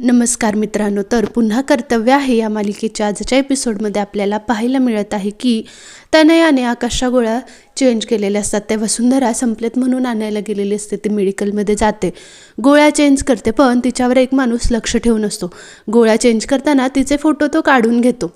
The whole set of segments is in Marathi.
नमस्कार मित्रांनो तर पुन्हा कर्तव्य आहे या मालिकेच्या आजच्या एपिसोडमध्ये आपल्याला पाहायला मिळत आहे की तनयाने आकाशच्या गोळ्या चेंज केलेल्या असतात. त्या वसुंधरा संपलेत म्हणून आणायला गेलेली असते. ती मेडिकलमध्ये जाते. गोळ्या चेंज करते पण तिच्यावर एक माणूस लक्ष ठेवून असतो. गोळ्या चेंज करताना तिचे फोटो तो काढून घेतो.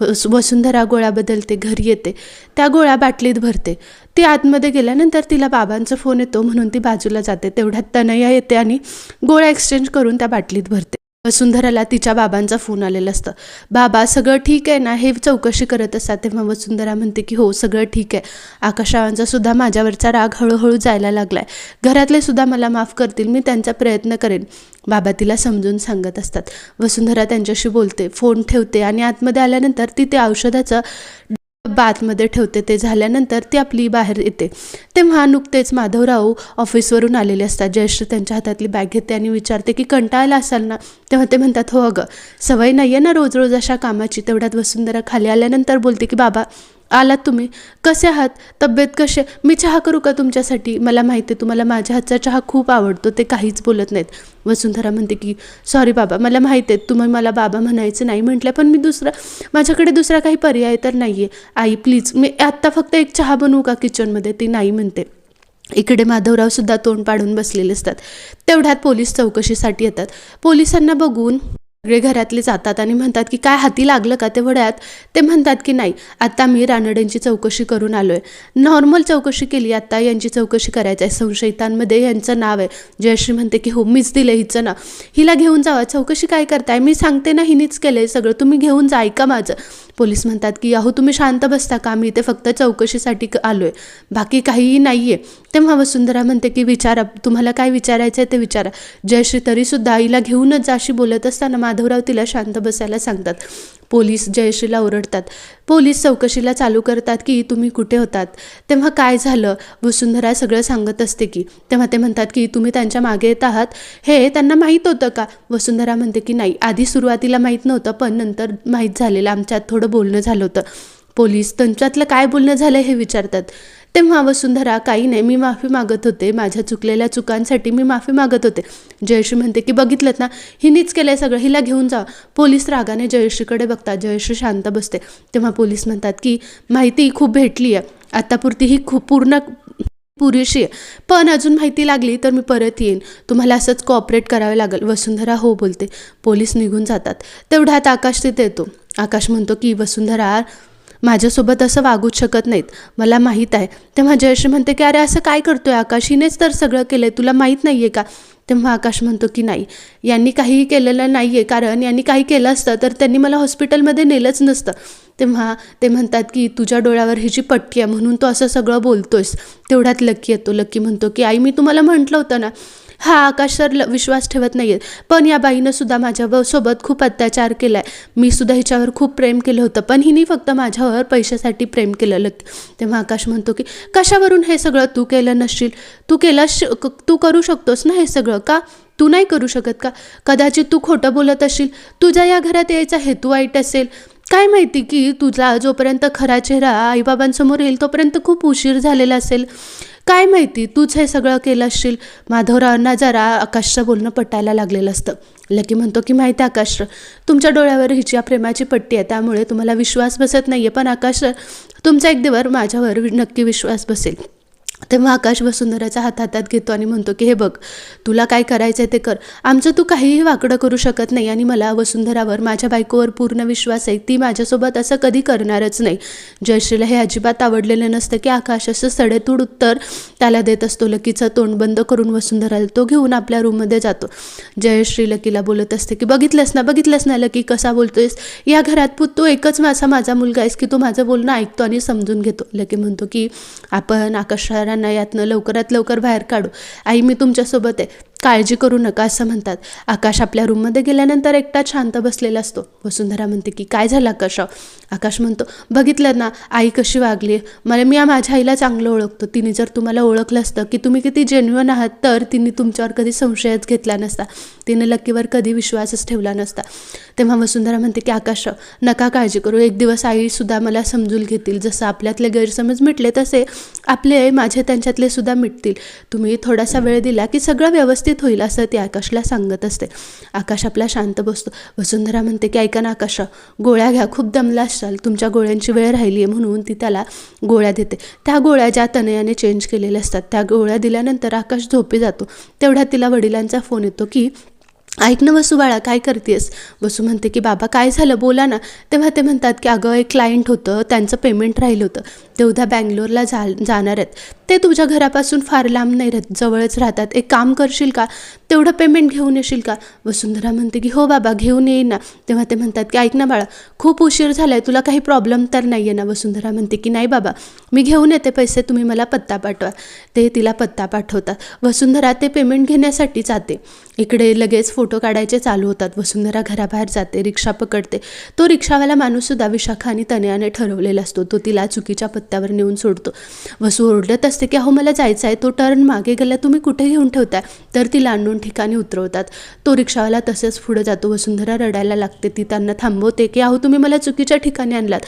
वस- वसुंधरा गोळ्या बदलते घरी येते. त्या गोळ्या बाटलीत भरते. ती आतमध्ये गेल्यानंतर तिला बाबांचा फोन येतो म्हणून ती बाजूला जाते. तेवढ्यात तनया येते आणि गोळ्या एक्सचेंज करून त्या बाटलीत भरते. वसुंधराला तिच्या बाबांचा फोन आलेला असतं. बाबा सगळं ठीक आहे ना? हे चौकशी करत असतात. तेव्हा वसुंधरा म्हणते की हो सगळं ठीक आहे. आकाशावांचा सुद्धा माझ्यावरचा राग हळूहळू जायला लागलाय. घरातले सुद्धा मला माफ करतील. मी त्यांचा प्रयत्न करेन. बाबा तिला समजून सांगत असतात. वसुंधरा त्यांच्याशी बोलते फोन ठेवते आणि आतमध्ये आल्यानंतर ती ते औषधाचं बातमध्ये ठेवते ते झाल्यानंतर ती आपली बाहेर येते. तेव्हा नुकतेच माधवराव ऑफिसवरून आलेले असतात. जयश्री त्यांच्या हातातली बॅग घेते आणि विचारते की कंटाळला असाल ना? तेव्हा ते म्हणतात हो अगं. सवय नाही आहे ना रोज रोज अशा कामाची? तेवढ्यात वसुंधरा खाली आल्यानंतर बोलते की बाबा आलात तुम्ही? कसे आहात? तब्येत कसे मी चहा करू का तुमच्यासाठी? मला माहिती आहे तुम्हाला माझ्या हातचा चहा खूप आवडतो ते काहीच बोलत नाहीत. वसुंधरा म्हणते की सॉरी बाबा मला माहिती आहे तुम्ही मला बाबा म्हणायचं नाही म्हटलं पण मी दुसरा माझ्याकडे दुसरा काही पर्याय तर नाही आहे आई प्लीज मी आत्ता फक्त एक चहा बनवू का किचनमध्ये ती नाही म्हणते. इकडे माधवराव सुद्धा तोंड पाडून बसलेले असतात. तेवढ्यात पोलीस चौकशीसाठी येतात. पोलिसांना बघून सगळे घरातले जातात आणि म्हणतात की काय हाती लागलं का ते वड्यात? ते म्हणतात की नाही आता मी रानडेंची चौकशी करून आलो आहे नॉर्मल चौकशी केली आता यांची चौकशी करायची आहे संशयितांमध्ये यांचं नाव आहे. जयश्री म्हणते की हो मीच दिलं हिचं ना हिला घेऊन जावा चौकशी काय करताय? मी सांगते ना हिनीच केलं आहे सगळं. तुम्ही घेऊन जा ऐका माझं. पोलीस म्हणतात की अहो तुम्ही शांत बसता का? मी इथे फक्त चौकशीसाठी आलो आहे बाकी काहीही नाही आहे तेव्हा वसुंधरा म्हणते की विचारा तुम्हाला काय विचारायचं आहे ते विचारा. जयश्री तरीसुद्धा आईला घेऊनच जाशी बोलत असताना माधवराव तिला शांत बसायला सांगतात. पोलीस जयश्रीला ओरडतात. पोलीस चौकशीला चालू करतात की तुम्ही कुठे होतात? तेव्हा काय झालं? वसुंधरा सगळं सांगत असते की तेव्हा ते म्हणतात की तुम्ही त्यांच्या मागे येत आहात. हे त्यांना माहीत होतं का? वसुंधरा म्हणते की नाही. आधी सुरुवातीला माहीत नव्हतं पण नंतर माहीत झालेलं. आमच्यात थोडं बोलणं झालं होतं. पोलीस त्यांच्यातलं काय बोलणं झालं हे विचारतात. तेव्हा वसुंधरा काही नाही मी माफी मागत होते. माझ्या चुकलेल्या चुकांसाठी मी माफी मागत होते. जयश्री म्हणते की बघितलं ना? हिनीच केलंय सगळं. हिला घेऊन जा. पोलीस रागाने जयश्रीकडे बघतात. जयश्री शांत बसते. तेव्हा पोलीस म्हणतात की माहिती खूप भेटली आहे. आत्तापुरती ही खूप पूर्ण पुरेशी आहे. पण अजून माहिती लागली तर मी परत येईन. तुम्हाला असंच कॉपरेट करावे लागेल. वसुंधरा हो बोलते. पोलीस निघून जातात. तेवढ्यात आकाश तिथे येतो. आकाश म्हणतो की वसुंधरा माझ्यासोबत असं वागूच शकत नाहीत. मला माहीत आहे. तेव्हा जयश्री म्हणते की अरे असं काय करतोय आकाश? हिनेच तर सगळं केलं आहे तुला माहीत नाही आहे का? तेव्हा आकाश म्हणतो की नाही. यांनी काहीही केलेलं नाही आहे कारण यांनी काही केलं असतं तर त्यांनी मला हॉस्पिटलमध्ये नेलंच नसतं. तेव्हा ते म्हणतात की तुझ्या डोळ्यावर ही जी पट्टी आहे म्हणून तू असं सगळं बोलतोयस. तेवढ्यात लक्की येतो. लक्की म्हणतो की आई मी तुम्हाला म्हटलं होतं ना हा आकाश सर विश्वास ठेवत नाही आहेत पण या बाईनं सुद्धा माझ्या सोबत खूप अत्याचार केला आहे मी सुद्धा हिच्यावर खूप प्रेम केलं होतं पण हिने फक्त माझ्यावर पैशासाठी प्रेम केलं तेव्हा आकाश म्हणतो की कशावरून हे सगळं तू केलं नसशील? तू केलं श- तू करू शकतोस ना हे सगळं का? तू नाही करू शकत का? कदाचित तू खोटं बोलत असशील तुझ्या या घरात यायचा हेतू वाईट असेल. काय माहिती की तुझा जोपर्यंत खरा चेहरा आईबाबांसमोर येईल तोपर्यंत खूप उशीर झालेला असेल. काय माहिती तूच हे सगळं केलं असशील. माधवरावांना जरा आकाशचं बोलणं पटायला लागलेलं असतं. लकी म्हणतो की माहिती आहे आकाश तुमच्या डोळ्यावर हिची या प्रेमाची पट्टी आहे त्यामुळे तुम्हाला विश्वास बसत नाही आहे पण आकाश तुमचा एक दिवस माझ्यावर नक्की विश्वास बसेल. तेव्हा आकाश वसुंधराचा हात हातात घेतो आणि म्हणतो की हे बघ तुला काय करायचं आहे ते कर. आमचं तू काहीही वाकडं करू शकत नाही आणि मला वसुंधरावर माझ्या बायकोवर पूर्ण विश्वास आहे. ती माझ्यासोबत असं कधी करणारच नाही. जयश्रीला हे अजिबात आवडलेलं नसतं की आकाश असं सडेतूड उत्तर त्याला देत असतो. लकीचं तोंड बंद करून वसुंधराला तो घेऊन आपल्या रूममध्ये जातो. जयश्री लकीला बोलत असते की बघितलंस ना बघितलंस ना लकी कसा बोलतोयस? या घरात पुत तू एकच माझा माझा मुलगा आहेस की तो माझं बोलणं ऐकतो आणि समजून घेतो. लकी म्हणतो की आपण आकाशारांना यातनं लवकरात लवकर बाहेर काढू. आई मी तुमच्यासोबत आहे. काळजी करू नका असं म्हणतात. आकाश आपल्या रूममध्ये गेल्यानंतर एकटा शांत बसलेला असतो. वसुंधरा म्हणते की काय झालं आकाशराव आकाश म्हणतो बघितलं ना आई कशी वागली मला मी या माझ्या आईला चांगलं ओळखतो. तिने जर तुम्हाला ओळखलं असतं की तुम्ही किती जेन्युअन आहात तर तिने तुमच्यावर कधी संशयच घेतला नसता. तिने लकीवर कधी विश्वासच ठेवला नसता. तेव्हा वसुंधरा म्हणते की आकाश नका काळजी करू. एक दिवस आईसुद्धा मला समजून घेतील. जसं आपल्यातले गैरसमज मिटले तसे आपले माझे त्यांच्यातले सुद्धा मिटतील. तुम्ही थोडासा वेळ दिला की सगळं व्यवस्थित व्यवस्थित होईल असं ती आकाशला सांगत असते. आकाश आपला शांत बसतो. वसुंधरा म्हणते की ऐका ना आकाशराव गोळ्या घ्या खूप दमला असाल. तुमच्या गोळ्यांची वेळ राहिली आहे म्हणून ती त्याला गोळ्या देते. त्या गोळ्या ज्या तनयाने चेंज केलेल्या असतात त्या गोळ्या दिल्यानंतर आकाश झोपी जातो. तेवढ्या तिला वडिलांचा फोन येतो की ऐक ना वसू बाळा काय करतेस? वसू म्हणते की बाबा काय झालं? बोला ना. तेव्हा ते म्हणतात की अगं एक क्लायंट होतं त्यांचं पेमेंट राहिलं होतं. ते उद्या बँगलोरला जा जाणार आहेत. ते तुझ्या घरापासून फार लांब नाही राहत जवळच राहतात. एक काम करशील का? तेवढं पेमेंट घेऊन येशील का? वसुंधरा म्हणते की हो बाबा घेऊन येईन ना. तेव्हा ते म्हणतात की ऐक ना बाळा खूप उशीर झाला आहे तुला काही प्रॉब्लेम तर नाही आहे ना? वसुंधरा म्हणते की नाही बाबा मी घेऊन येते पैसे तुम्ही मला पत्ता पाठवा. ते तिला पत्ता पाठवतात. वसुंधरा ते पेमेंट घेण्यासाठी जाते. इकडे लगेच फोटो काढायचे चालू होतात. वसुंधरा घराबाहेर जाते रिक्षा पकडते. तो रिक्षावाला माणूससुद्धा विशाखा आणि तनयाने ठरवलेला असतो. तो तिला चुकीच्या पत्त्यावर नेऊन सोडतो. वसू ओरडत असते की अहो मला जायचं आहे. तो टर्न मागे गेला. तुम्ही कुठे घेऊन ठेवताय? तर तिला आणून ठिकाणी उतरवतात. तो रिक्षावाला तसंच पुढे जातो. वसुंधरा रडायला लागते. ती त्यांना थांबवते की अहो तुम्ही मला चुकीच्या ठिकाणी आणलात.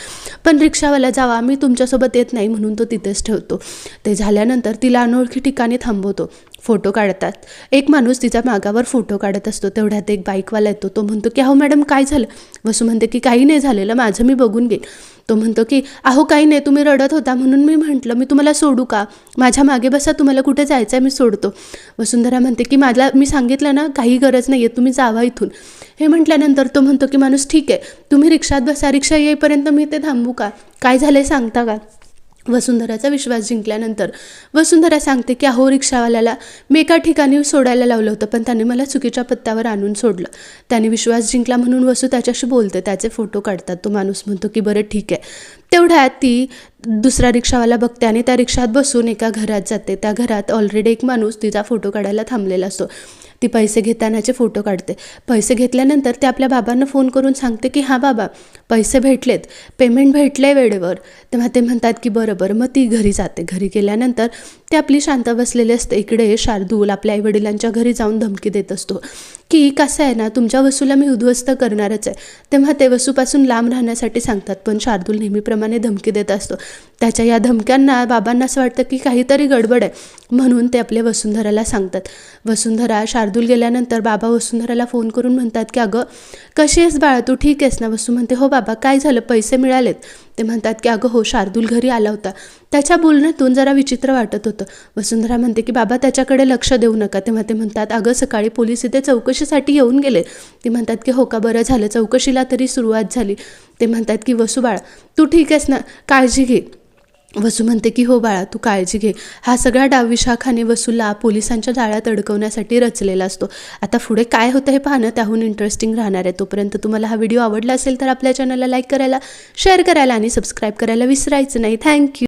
पण रिक्षावाला जावा. मी तुमच्यासोबत येत नाही. म्हणून तो तिथेच ठेवतो. ते झाल्यानंतर तिला अनोळखी ठिकाणी थांबवतो. फोटो काढतात. एक माणूस तिच्या मागावर फोटो काढत असतो तेवढ्यात एक बाईकवाला येतो तो म्हणतो की अहो मॅडम काय झालं? वसू म्हणते की काही नाही झालेलं माझं मी बघून घेईन. तो म्हणतो की अहो काही नाही तुम्ही रडत होता म्हणून मी म्हटलं मी तुम्हाला सोडू का? माझ्या मागे बसा तुम्हाला कुठे जायचं आहे मी सोडतो. वसुंधरा म्हणते की मला मी सांगितलं ना काही गरज नाही आहे तुम्ही जावा इथून. हे म्हटल्यानंतर तो म्हणतो की माणूस ठीक आहे तुम्ही रिक्षात बसा रिक्षा येईपर्यंत मी ते थांबू का? काय झालं सांगता का? वसुंधराचा विश्वास जिंकल्यानंतर वसुंधरा सांगते की अहो रिक्षावाल्याला मी एका ठिकाणी सोडायला लावलं होतं पण त्याने मला चुकीच्या पत्त्यावर आणून सोडलं. त्याने विश्वास जिंकला म्हणून वसू त्याच्याशी बोलते त्याचे फोटो काढतात. तो माणूस म्हणतो की बरं ठीक आहे. तेवढ्यात ती दुसरा रिक्षावाला बघते आणि त्या रिक्षात बसून एका घरात जाते. त्या घरात ऑलरेडी एक माणूस तिचा फोटो काढायला थांबलेला असतो. ती पैसे घेतानाचे फोटो काढते. पैसे घेतल्यानंतर ते आपल्या बाबांना फोन करून सांगते की हां बाबा पैसे भेटलेत. पेमेंट भेटले वेळेवर. तेव्हा ते म्हणतात की बरं बरं मग ती घरी जाते. घरी गेल्यानंतर ते आपली शांत बसलेली असते. इकडे शार्दूल आपल्या आईवडिलांच्या घरी जाऊन धमकी देत असतो. की कसं आहे ना तुमच्या वसूला मी उद्ध्वस्त करणारच आहे. तेव्हा ते वसूपासून लांब राहण्यासाठी सांगतात. पण शार्दूल नेहमीप्रमाणे धमकी देत असतो. त्याच्या या धमक्यांना बाबांना असं वाटतं की काहीतरी गडबड आहे. म्हणून ते आपल्या वसुंधराला सांगतात. वसुंधरा शार्दूल गेल्यानंतर बाबा वसुंधराला फोन करून म्हणतात की अगं कशी आहेस बाळा? तू ठीक आहेस ना? वसू म्हणते हो बाबा काय झालं? पैसे मिळालेत. ते म्हणतात की अगं हो शार्दूल घरी आला होता. त्याच्या बोलण्यातून जरा विचित्र वाटत होतं. वसुंधरा म्हणते की बाबा त्याच्याकडे लक्ष देऊ नका. तेव्हा ते म्हणतात अगं सकाळी पोलीस इथे चौकशीसाठी येऊन गेले. ते म्हणतात की हो का? बरं झालं. चौकशीला तरी सुरुवात झाली. ते म्हणतात की वसू बाळा तू ठीक आहेस ना? काळजी घे. वसू म्हणते की हो बाळा तू काळजी घे. हा सगळा डाव विशाखाने वसूला पोलिसांच्या जाळ्यात अडकवण्यासाठी रचलेला असतो. आता पुढे काय होतं हे पाहणं त्याहून इंटरेस्टिंग राहणार आहे तोपर्यंत. तुम्हाला हा व्हिडिओ आवडला असेल तर आपल्या चॅनलला लाईक करायला शेअर करायला आणि सबस्क्राईब करायला विसरायचं नाही. थँक्यू